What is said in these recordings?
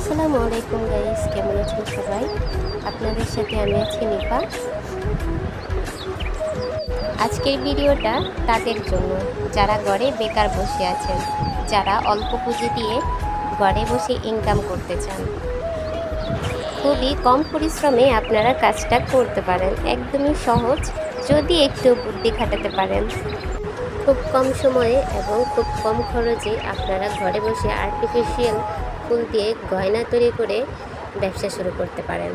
আসসালামু আলাইকুম গাইস কেমন আছেন সবাই? আপনাদের সাথে আমি আছি নিপা। আজকের ভিডিওটা তাদের জন্য। যারা ঘরে বেকার বসে আছেন, যারা অল্প পুঁজি দিয়ে ঘরে বসে ইনকাম করতে চান, খুবই কম পরিশ্রমে আপনারা কাজটা করতে পারেন। একদমই সহজ, যদি একটু বুদ্ধি খাটাতে পারেন। খুব কম সময়ে এবং খুব কম খরচে আপনারা ঘরে বসে আর্টিফিশিয়াল ফুল দিয়ে গয়না তৈরি করে ব্যবসা শুরু করতে পারেন।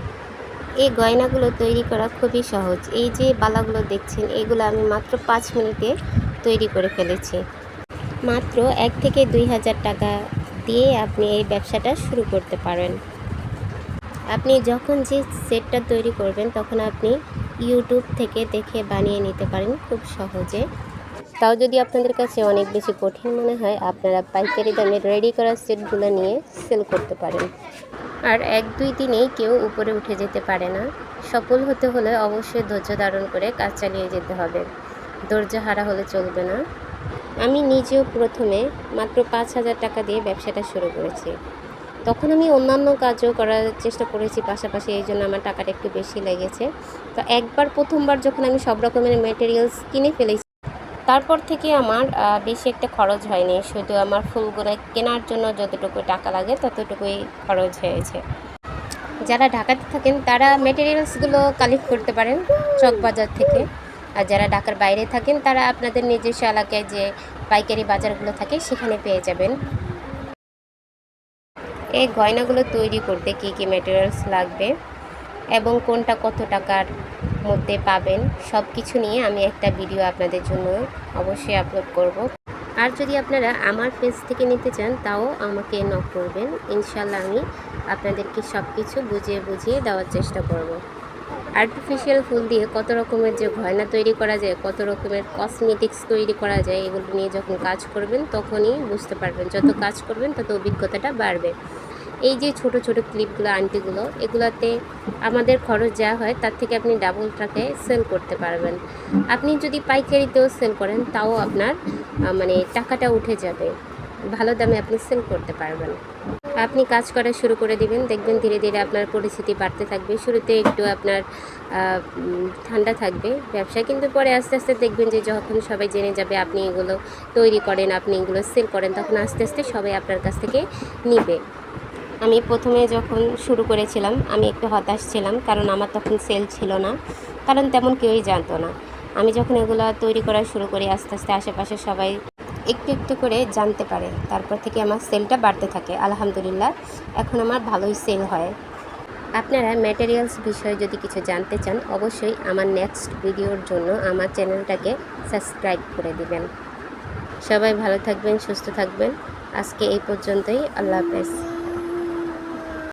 এই গয়নাগুলো তৈরি করা খুবই সহজ। এই যে বালাগুলো দেখছেন, এগুলো আমি মাত্র পাঁচ মিনিটে তৈরি করে ফেলেছি। মাত্র এক থেকে দুই হাজার টাকা দিয়ে আপনি এই ব্যবসাটা শুরু করতে পারেন। আপনি যখন যে সেটটা তৈরি করবেন, তখন আপনি ইউটিউব থেকে দেখে বানিয়ে নিতে পারেন। খুব সহজে তাও যদি আপনাদের কাছে অনেক বেশি কঠিন মনে হয়, আপনারা পাইকারি দামে রেডি করা সেটগুলো নিয়ে সেল করতে পারেন। আর এক দুই দিনেই কেউ উপরে উঠে যেতে পারে না। সফল হতে হলে অবশ্যই ধৈর্য ধারণ করে কাজ চালিয়ে যেতে হবে। ধৈর্য হারা হলে চলবে না। আমি নিজেও প্রথমে মাত্র পাঁচ হাজার টাকা দিয়ে ব্যবসাটা শুরু করেছি। তখন আমি অন্যান্য কাজও করার চেষ্টা করেছি পাশাপাশি এই জন্য আমার টাকাটা একটু বেশি লেগেছে। তো একবার, প্রথমবার যখন আমি সব রকমের মেটেরিয়ালস কিনে ফেলেছি তারপর থেকে আমার বেশি একটা খরচ হয়নি। শুধু আমার ফুলগুলো কেনার জন্য যতটুকু টাকা লাগে ততটুকুই খরচ হয়েছে। যারা ঢাকাতে থাকেন, তারা মেটেরিয়ালসগুলো কালেক্ট করতে পারেন চকবাজার থেকে। আর যারা ঢাকার বাইরে থাকেন, তারা আপনাদের নিজস্ব এলাকায় যে পাইকারি বাজারগুলো থাকে, সেখানে পেয়ে যাবেন। এই গয়নাগুলো তৈরি করতে কী কী মেটেরিয়ালস লাগবে? এবং কোনটা কত টাকার মধ্যে পাবেন সব কিছু নিয়ে আমি একটা ভিডিও আপনাদের জন্য অবশ্যই আপলোড করব। আর যদি আপনারা আমার পেজ থেকে নিতে চান, তাও আমাকে নক করবেন। ইনশাল্লাহ আমি আপনাদেরকে সব কিছু বুঝিয়ে বুঝিয়ে দেওয়ার চেষ্টা করব। আর্টিফিশিয়াল ফুল দিয়ে কত রকমের যে গয়না তৈরি করা যায়, কত রকমের কসমেটিক্স তৈরি করা যায়, এগুলো নিয়ে যখন কাজ করবেন, তখনই বুঝতে পারবেন। যত কাজ করবেন, তত অভিজ্ঞতাটা বাড়বে। এই যে ছোট ছোট ক্লিপগুলো আন্টিগুলো এগুলাতে আমাদের খরচ যা হয়, তার থেকে আপনি ডাবল টাকে সেল করতে পারবেন। আপনি যদি পাইকারিতেও সেল করেন, তাও আপনার মানে টাকাটা উঠে যাবে। ভালো দামে আপনি সেল করতে পারবেন। আপনি কাজ করা শুরু করে দিবেন, দেখবেন ধীরে ধীরে আপনার পরিস্থিতি বাড়তে থাকবে। শুরুতে একটু আপনার ঠান্ডা থাকবে ব্যবসা কিন্তু পরে আস্তে আস্তে দেখবেন যে যখন সবাই জেনে যাবে আপনি এগুলো তৈরি করেন, আপনি এগুলো সেল করেন, তখন আস্তে আস্তে সবাই আপনার কাছ থেকে নিবে। আমি প্রথমে যখন শুরু করেছিলাম, আমি একটু হতাশ ছিলাম কারণ আমার তখন সেল ছিল না। কারণ তেমন কেউই জানতো না। আমি যখন এগুলো তৈরি করা শুরু করি, আস্তে আস্তে আশেপাশে সবাই একটু একটু করে জানতে পারে। তারপর থেকে আমার সেলটা বাড়তে থাকে। আলহামদুলিল্লাহ, এখন আমার ভালোই সেল হয়। আপনারা ম্যাটেরিয়ালস বিষয়ে যদি কিছু জানতে চান, অবশ্যই আমার নেক্সট ভিডিওর জন্য আমার চ্যানেলটাকে সাবস্ক্রাইব করে দিবেন। সবাই ভালো থাকবেন, সুস্থ থাকবেন। আজকে এই পর্যন্তই। আল্লাহ হাফেজ।